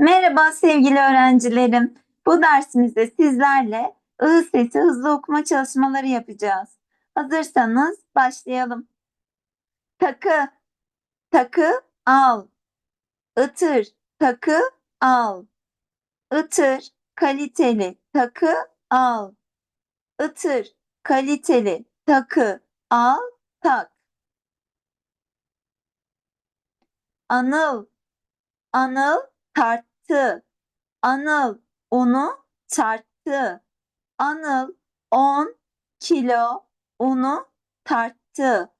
Merhaba sevgili öğrencilerim. Bu dersimizde sizlerle I sesi hızlı okuma çalışmaları yapacağız. Hazırsanız başlayalım. Takı, takı al. Itır, takı al. Itır, kaliteli takı al. Itır, kaliteli takı al, tak. Anıl, Anıl tarttı. Anıl unu tarttı. Anıl 10 kilo unu tarttı.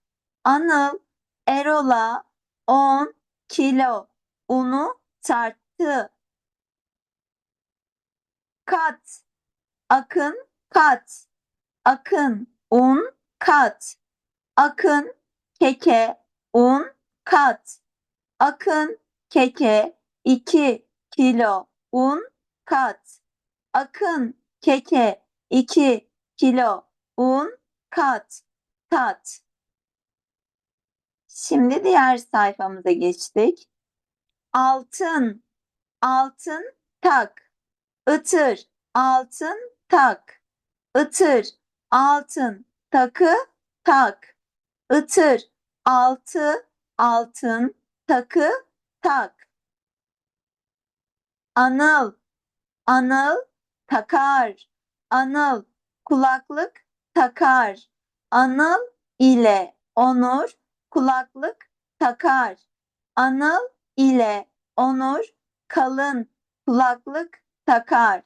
Anıl Erol'a 10 kilo unu tarttı. Kat, akın kat. Akın un kat. Akın keke un kat. Akın keke 2 kilo un kat. Akın keke 2 kilo un kat. Tat. Şimdi diğer sayfamıza geçtik. Altın, altın tak. Itır, altın tak. Itır, altın takı tak. Itır, altı, altın takı tak. Anıl, Anıl takar. Anıl kulaklık takar. Anıl ile Onur kulaklık takar. Anıl ile Onur kalın kulaklık takar.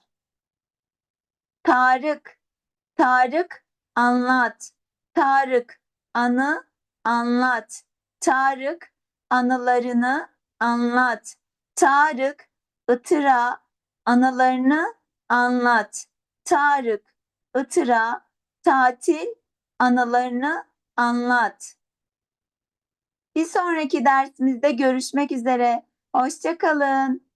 Tarık, Tarık anlat. Tarık anı anlat. Tarık anılarını anlat. Tarık Itıra anılarını anlat. Tarık Itıra tatil anılarını anlat. Bir sonraki dersimizde görüşmek üzere. Hoşça kalın.